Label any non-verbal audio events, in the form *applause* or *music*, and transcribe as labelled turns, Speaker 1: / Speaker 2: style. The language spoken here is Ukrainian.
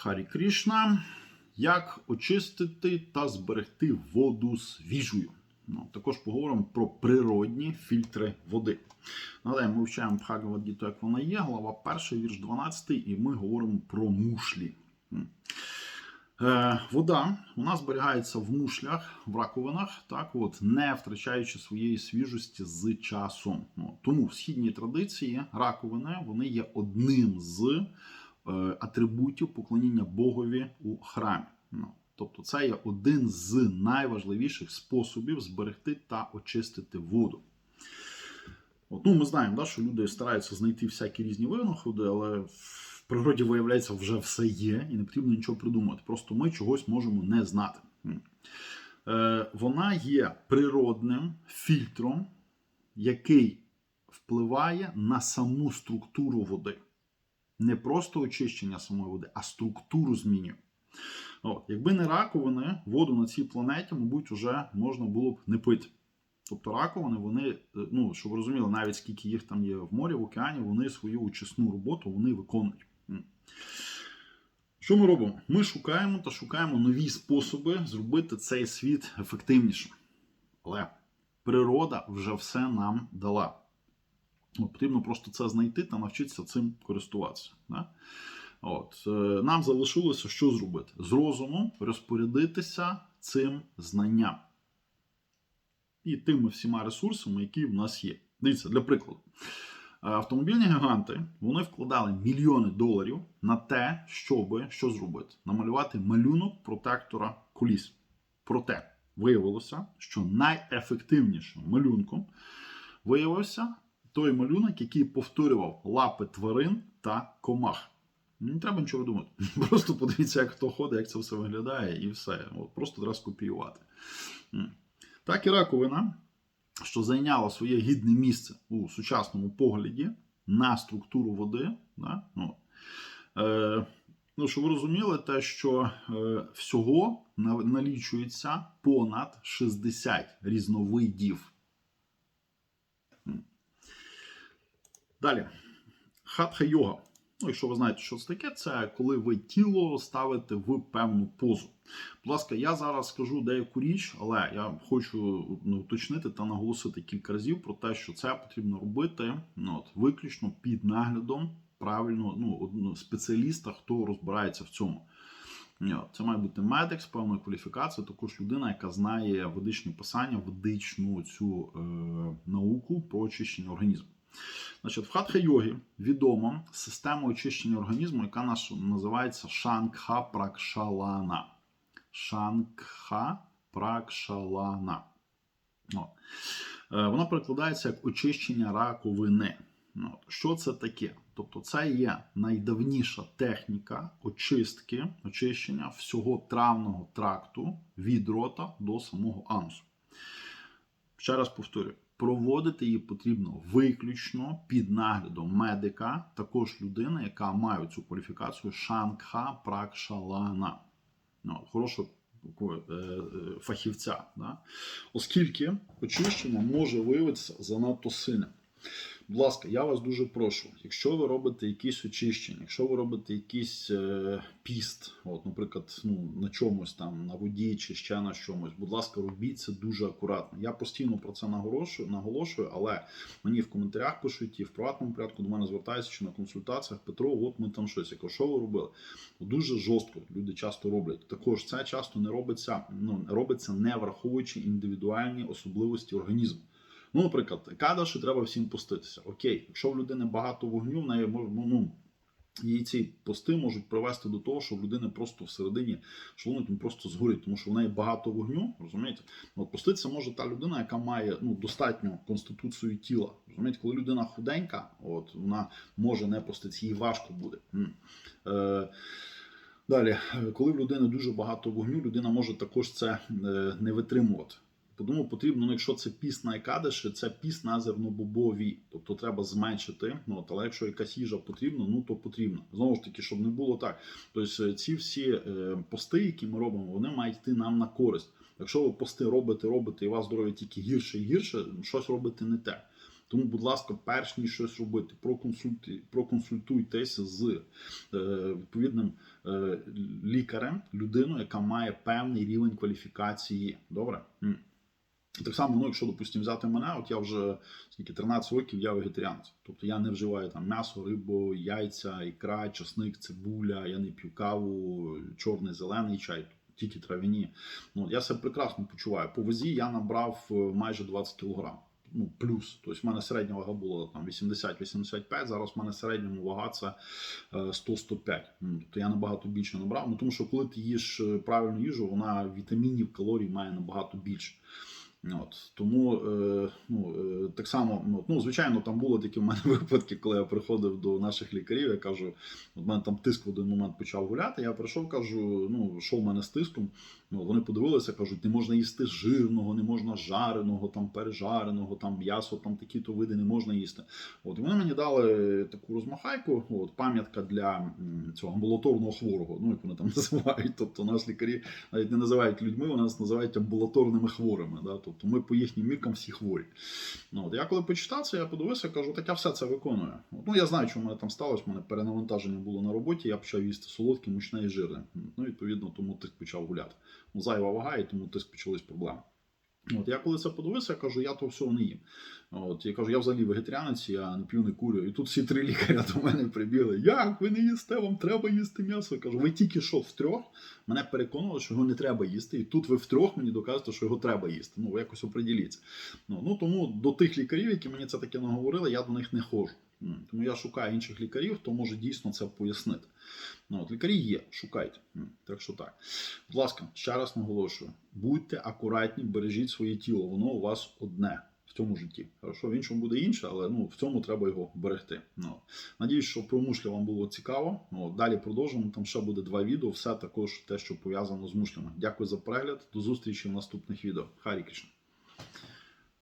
Speaker 1: Харі Крішна. Як очистити та зберегти воду свіжою? Ну, також поговоримо про природні фільтри води. Нагадаємо, ми вивчаємо Бхагавадгіту, як вона є, глава 1, вірш 12, і ми говоримо про мушлі. Е, вода вона зберігається в мушлях, в раковинах, так от, не втрачаючи своєї свіжості з часом. Ну, тому в східній традиції раковини вони є одним з атрибутів поклоніння Богові у храмі. Ну, тобто, це є один з найважливіших способів зберегти та очистити воду. От, ну, ми знаємо, да, що люди стараються знайти всякі різні винаходи, але в природі, виявляється, вже все є, і не потрібно нічого придумати. Просто ми чогось можемо не знати. Е, вона є природним фільтром, який впливає на саму структуру води. Не просто очищення самої води, а структуру змінює. От, якби не раковини, воду на цій планеті, мабуть, вже можна було б не пити. Тобто раковини, вони, е, ну, щоб ви розуміли, навіть скільки їх там є в морі, в океані, вони свою очисну роботу вони виконують. Що ми робимо? Ми шукаємо та шукаємо нові способи зробити цей світ ефективнішим. Але природа вже все нам дала. От, потрібно просто це знайти та навчитися цим користуватися. Да? От, е, нам залишилося що зробити? З розуму розпорядитися цим знанням і тими всіма ресурсами, які в нас є. Дивіться, для прикладу, автомобільні гіганти вони вкладали мільйони доларів на те, щоб що зробити? Намалювати малюнок протектора коліс. Проте виявилося, що найефективнішим малюнком виявився той малюнок, який повторював лапи тварин та комах. Не треба нічого думати. *laughs* Просто подивіться, як хто ходить, як це все виглядає, і все. От, Просто треба скопіювати. Так і раковина, що зайняла своє гідне місце у сучасному погляді на структуру води. Да? Ну, е, ну, щоб ви розуміли, те, що е, всього налічується понад 60 різновидів. Далі. Хатха йога. Ну, якщо ви знаєте, що це таке, це коли ви тіло ставите в певну позу. Будь ласка, я зараз скажу деяку річ, але я хочу ну, уточнити та наголосити кілька разів про те, що це потрібно робити ну, от, виключно під наглядом правильного ну, спеціаліста, хто розбирається в цьому. Це має бути медик з певною кваліфікацією, також людина, яка знає ведичні писання, ведичну цю е, науку про очищення організму. Значить, в хатха йогі відома система очищення організму, яка наш називається Шангха Пракшалана. Шангха Пракшалана. Е, перекладається як очищення раковини. От. Що це таке? Тобто, це є найдавніша техніка очистки, очищення всього травного тракту від рота до самого анусу. Ще раз повторюю, проводити її потрібно виключно під наглядом медика, також людини, яка має цю кваліфікацію Шангха Пракшалана. Ну, хорошого е, е, фахівця. Да? Оскільки очищення може виявитися занадто сильним. Будь ласка, я вас дуже прошу, якщо ви робите якісь очищення, якщо ви робите якийсь е, піст, от, наприклад, ну, на чомусь там, на воді чи ще на чомусь, будь ласка, робіть це дуже акуратно. Я постійно про це наголошую, наголошую, але мені в коментарях пишуть і в приватному порядку до мене звертаються чи на консультаціях. Петро, от ми там щось. Я кажу, що ви робили? Дуже жорстко люди часто роблять. Також це часто не робиться, ну, робиться не враховуючи індивідуальні особливості організму. Ну, наприклад, кадаші треба всім поститися. Окей, якщо в людини багато вогню, в неї ну, ну, її ці пости можуть привести до того, що в людини просто всередині шлунок просто згорить, тому що в неї багато вогню, розумієте? Ну, От поститися може та людина, яка має ну, достатню конституцію тіла. Розумієте, коли людина худенька, от вона може не поститися, їй важко буде. Е, Далі, коли в людини дуже багато вогню, людина може також це е, не витримувати. Тому потрібно, ну, якщо це піст на екадиші, це піст на зернобобові. Тобто треба зменшити. Ну, але якщо якась їжа потрібна, ну то потрібно. Знову ж таки, щоб не було так. Тобто ці всі е, пости, які ми робимо, вони мають йти нам на користь. Якщо ви пости робите, робите, і у вас здоров'я тільки гірше і гірше, щось робите не те. Тому, будь ласка, перш ніж щось робити, проконсультуйтеся з е, відповідним е, лікарем, людиною, яка має певний рівень кваліфікації. Добре? Так само, ну, якщо, допустимо, взяти мене, от я вже скільки 13 років я вегетаріанець. Тобто я не вживаю там м'ясо, рибу, яйця, ікра, часник, цибуля, я не п'ю каву, чорний, зелений чай, тільки трав'яні. Ну, я себе прекрасно почуваю. По вазі я набрав е, майже 20 кг. Ну, плюс. Тобто в мене середня вага була там 80-85, зараз в мене середньому вага це е, 100-105. Ну, Тобто я набагато більше набрав. Ну, тому що коли ти їш е, правильну їжу, вона вітамінів, калорій має набагато більше. От тому е, ну, е, так само, ну, ну звичайно, там були такі в мене *laughs* випадки, коли я приходив до наших лікарів. Я кажу, от мене там тиск в один момент почав гуляти. Я прийшов, кажу, ну що в мене з тиском? Ну вони подивилися, кажуть, не можна їсти жирного, не можна жареного, там пережареного, там м'ясо, там такі-то види не можна їсти. От і вони мені дали таку розмахайку, от пам'ятка для цього амбулаторного хворого, ну як вони там *laughs* називають. Тобто нас лікарі навіть не називають людьми, вони нас називають амбулаторними хворими. Да? Тобто ми по їхнім міркам всі хворі. Ну, от я коли почитав це, я подивився, кажу, так я все це виконую. От, ну я знаю, що в мене там сталося. У мене перенавантаження було на роботі. Я почав їсти солодке, мучне і жирне. Ну, відповідно, тому тиск почав гуляти. Ну, зайва вага, і тому тиск почались проблеми. От я коли це подивився, я кажу, я то всього не їм. От я кажу, я взагалі вегетаріанець, я не п'ю, не курю. І тут всі три лікаря до мене прибігли. Як ви не їсте? Вам треба їсти м'ясо? Я кажу, ви тільки що втрьох мене переконували, що його не треба їсти. І тут ви втрьох мені доказуєте, що його треба їсти. Ну, ви якось оприділіться. Ну, ну тому до тих лікарів, які мені це таке наговорили, я до них не ходжу. Тому я шукаю інших лікарів, хто може дійсно це пояснити. Ну, от, лікарі є, шукайте. Так що так. Будь ласка, ще раз наголошую: будьте акуратні, бережіть своє тіло, воно у вас одне в цьому житті. Хорошо, в іншому буде інше, але ну, в цьому треба його берегти. Ну, надіюсь, що про мушлі вам було цікаво. Ну, далі продовжимо. Там ще буде два відео, все також те, що пов'язано з мушлями. Дякую за перегляд. До зустрічі в наступних відео. Харі Кришна.